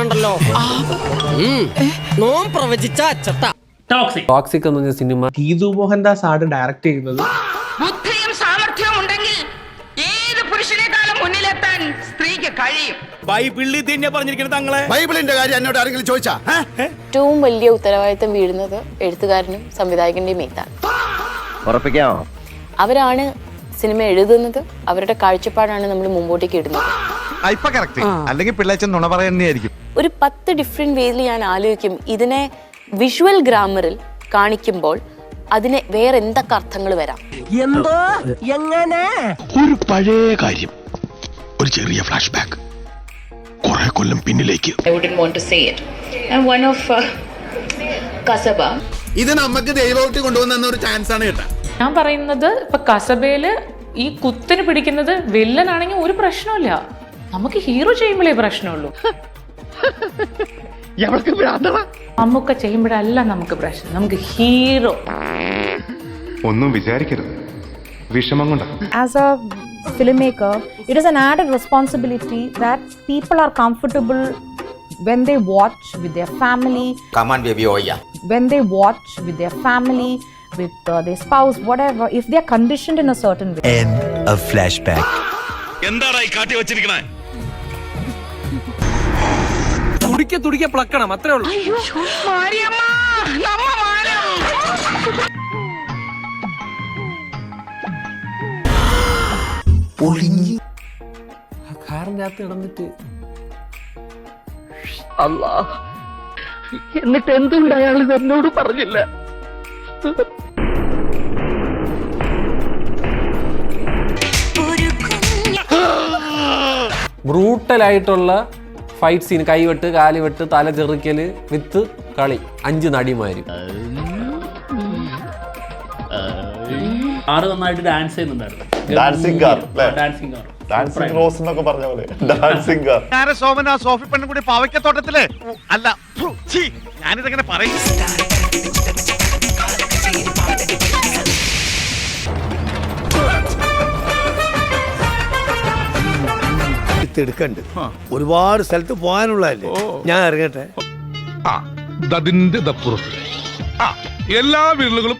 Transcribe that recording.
ഉണ്ടല്ലോ ഉം. നോം പ്രവചിച്ച അച്ചട്ട. ടോക്സിക് ടോക്സിക് എന്ന് പറഞ്ഞ സിനിമ ഗീതു മോഹൻദാസ് ആണ് ഡയറക്ട് ചെയ്യുന്നത്. ബുദ്ധിയും സാമർഥ്യവും ഉണ്ടെങ്കിൽ ഏത് പുരുഷനേക്കാളും മുന്നിലെത്താൻ സ്ത്രീക്ക് കഴിയും. ബൈബിളിൽ തന്നെ പറഞ്ഞിരിക്കുന്നത് തങ്ങളെ. ബൈബിളിന്റെ കാര്യം എന്നോട് ആരെങ്കിലും ചോദിച്ചാ? ഏറ്റവും വലിയ ഉത്തരവാദിത്തം വീഴുന്നത് എഴുത്തുകാരനും സംവിധായകന്റെയും മേത്താണ് ഉറപ്പിക്കാമോ? അവരാണ് സിനിമ എഴുതുന്നത്. അവരുടെ കാഴ്ചപ്പാടാണ് നമ്മൾ മുമ്പോട്ടേക്ക് ഇടുന്നത്. അല്ലെങ്കിൽ പിള്ളേച്ചൻ നുണ പറയുന്നതായിരിക്കും. ഒരു പത്ത് ഡിഫറെന്റ് വേയിൽ ഞാൻ ആലോചിക്കും. ഇതിനെ വിഷ്വൽ ഗ്രാമറിൽ കാണിക്കുമ്പോൾ അതിന് വേറെ എന്തൊക്കെ അർത്ഥങ്ങൾ വരാം? എന്തോ? എങ്ങനെ? ഒരു പഴയ കാര്യം. ഒരു ചെറിയ ഫ്ലാഷ് ബാക്ക് കുറെ കൊല്ലം പിന്നിലേക്ക്. I wouldn't want to say it. And one of uh, ഇത് നമുക്ക് ദൈവമായിട്ട് കൊണ്ടുവന്ന ഒരു ചാൻസ് ആണ് കേട്ടോ. ഞാൻ പറയുന്നത് ഇപ്പൊ കസബയിൽ ഈ കുത്തിന് പിടിക്കുന്നത് വില്ലനാണെങ്കിൽ ഒരു പ്രശ്നമില്ല നമുക്ക് ഹീറോ ചെയ്യുമ്പോഴേ പ്രശ്നമുള്ളൂ. നമുക്ക് ചെയ്യുമ്പോഴല്ല നമുക്ക് പ്രശ്നം നമുക്ക് ഹീറോ ഒന്നും വിചാരിക്കരുത് വിഷമം കൊണ്ടാ as a filmmaker, it is an added responsibility that people are comfortable when they watch with their family, come on baby ഓയ്യ when they watch with their family, with uh, their spouse, whatever, if they are conditioned in a certain way. എന്താടാ ഈ കാട്ടി വെച്ചിരിക്കണേ തുടിക്കെ തുടിക്കെ പ്ലക്കണം അത്രേ ഉള്ളൂ. കാറിന്റെ അകത്ത് കിടന്നിട്ട് എന്നിട്ട് എന്തുകൊണ്ട് അയാൾ ഇത് എന്നോട് പറഞ്ഞില്ല? ബ്രൂട്ടലായിട്ടുള്ള ഫൈറ്റ് സീൻ കൈ വെട്ട് കൈവെട്ട് കാലുവെട്ട് തല ചെറുക്കൽ വിത്ത് കളി. അഞ്ച് നടിമാര്. ആറ് നന്നായിട്ട് ഡാൻസ് ചെയ്യുന്നുണ്ടായിരുന്നു. ഡാൻസിംഗ് കാർ അല്ലേ? ഡാൻസിങ് കാർ ഡാൻസിംഗ് റോസ് എന്നൊക്കെ പറഞ്ഞ പോലെ. ഡാൻസിംഗ് സോമൻ ആ സോഫി പെണ്ണും കൂടി പാവയ്ക്കത്തോട്ടത്തിൽ. അല്ല ഫു, ഛീ, ഞാനിതെങ്ങനെ പറയും? എടുക്കണ്ട്. ഒരുപാട് സ്ഥലത്ത് പോകാനുള്ളതല്ലേ? ഞാൻ ഇറങ്ങട്ടെ. അതിന്റെ എല്ലാ വീടുകളും